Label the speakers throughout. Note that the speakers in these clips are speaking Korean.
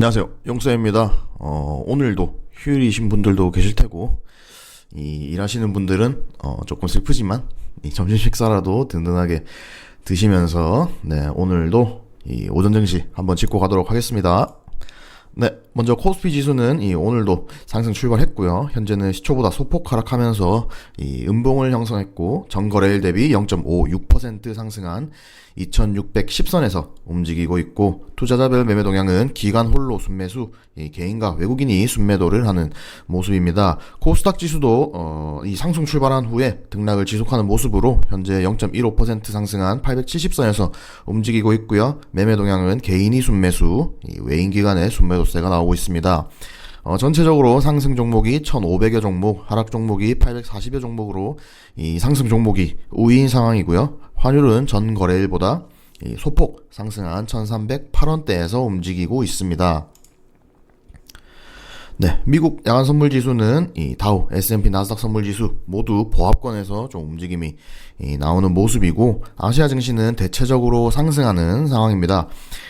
Speaker 1: 안녕하세요. 용서입니다. 어, 오늘도 휴일이신 분들도 계실 테고, 이, 일하시는 분들은, 어, 조금 슬프지만, 이 점심 식사라도 든든하게 드시면서, 네, 오늘도 이 오전 증시 한번 짚고 가도록 하겠습니다. 네, 먼저 코스피 지수는 이 오늘도 상승 출발했고요. 현재는 시초보다 소폭 하락하면서 이 음봉을 형성했고 전거래일 대비 0.56% 상승한 2610선에서 움직이고 있고 투자자별 매매 동향은 기간 홀로 순매수, 이 개인과 외국인이 순매도를 하는 모습입니다. 코스닥 지수도 어, 이 상승 출발한 후에 등락을 지속하는 모습으로 현재 0.15% 상승한 870선에서 움직이고 있고요. 매매 동향은 개인이 순매수, 이 외인 기관의 순매도 세가 나오고 있습니다. 어, 전체적으로 상승 종목이 1,500여 종목, 하락 종목이 840여 종목으로 이 상승 종목이 우위인 상황이고요. 환율은 전 거래일보다 이 소폭 상승한 1,308원대에서 움직이고 있습니다. 네, 미국 야간 선물 지수는 이 다우, S&P 나스닥 선물 지수 모두 보합권에서 좀 움직임이 이 나오는 모습이고 아시아 증시는 대체적으로 상승하는 상황입니다.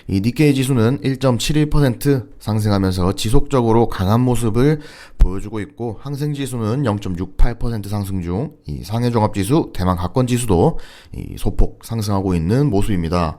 Speaker 1: 이 니케이 지수는 1.71% 상승하면서 지속적으로 강한 모습을 보여주고 있고 항생 지수는 0.68% 상승 중 이 상해 종합 지수, 대만 가권 지수도 이 소폭 상승하고 있는 모습입니다.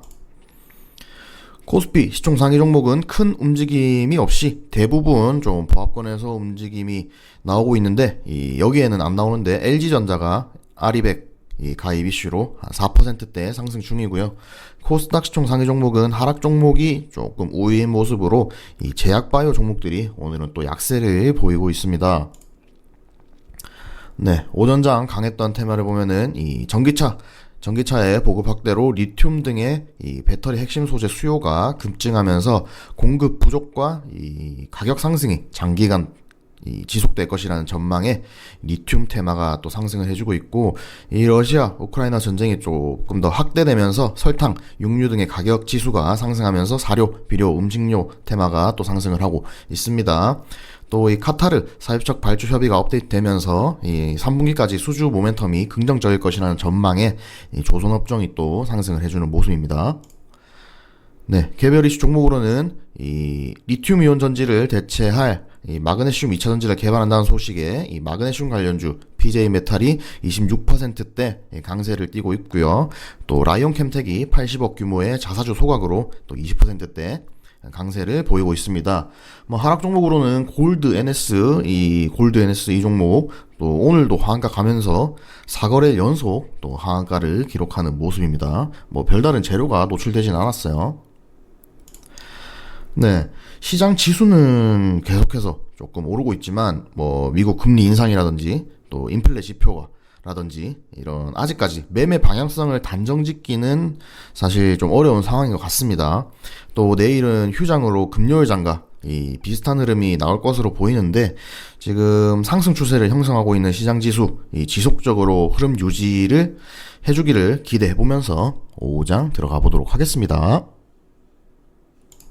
Speaker 1: 코스피 시총 상위 종목은 큰 움직임이 없이 대부분 좀 보합권에서 움직임이 나오고 있는데 이 여기에는 안 나오는데 LG전자가 아리백 이 가입 이슈로 한 4%대 상승 중이고요. 코스닥 시총 상위 종목은 하락 종목이 조금 우위인 모습으로 이 제약바이오 종목들이 오늘은 또 약세를 보이고 있습니다. 네, 오전장 강했던 테마를 보면은 이 전기차 전기차의 보급 확대로 리튬 등의 이 배터리 핵심 소재 수요가 급증하면서 공급 부족과 이 가격 상승이 장기간 이 지속될 것이라는 전망에 리튬 테마가 또 상승을 해주고 있고 이 러시아 우크라이나 전쟁이 조금 더 확대되면서 설탕, 육류 등의 가격 지수가 상승하면서 사료, 비료, 음식료 테마가 또 상승을 하고 있습니다. 또 이 카타르 사회적 발주 협의가 업데이트되면서 이 3분기까지 수주 모멘텀이 긍정적일 것이라는 전망에 이 조선 업종이 또 상승을 해주는 모습입니다. 네, 개별 이슈 종목으로는 이 리튬 이온 전지를 대체할 이 마그네슘 2차 전지를 개발한다는 소식에 이 마그네슘 관련주 PJ 메탈이 26%대 강세를 띠고 있고요. 또 라이온 캠텍이 80억 규모의 자사주 소각으로 또 20%대 강세를 보이고 있습니다. 뭐 하락 종목으로는 골드 NS 이 골드 NS 이 종목 또 오늘도 하한가 가면서 4거래 연속 또 하한가를 기록하는 모습입니다. 뭐 별다른 재료가 노출되진 않았어요. 네. 시장 지수는 계속해서 조금 오르고 있지만, 뭐, 미국 금리 인상이라든지, 또 인플레 지표가, 라든지, 이런, 아직까지 매매 방향성을 단정 짓기는 사실 좀 어려운 상황인 것 같습니다. 또 내일은 휴장으로 금요일 장가, 이 비슷한 흐름이 나올 것으로 보이는데, 지금 상승 추세를 형성하고 있는 시장 지수, 이 지속적으로 흐름 유지를 해주기를 기대해 보면서 오장 들어가 보도록 하겠습니다.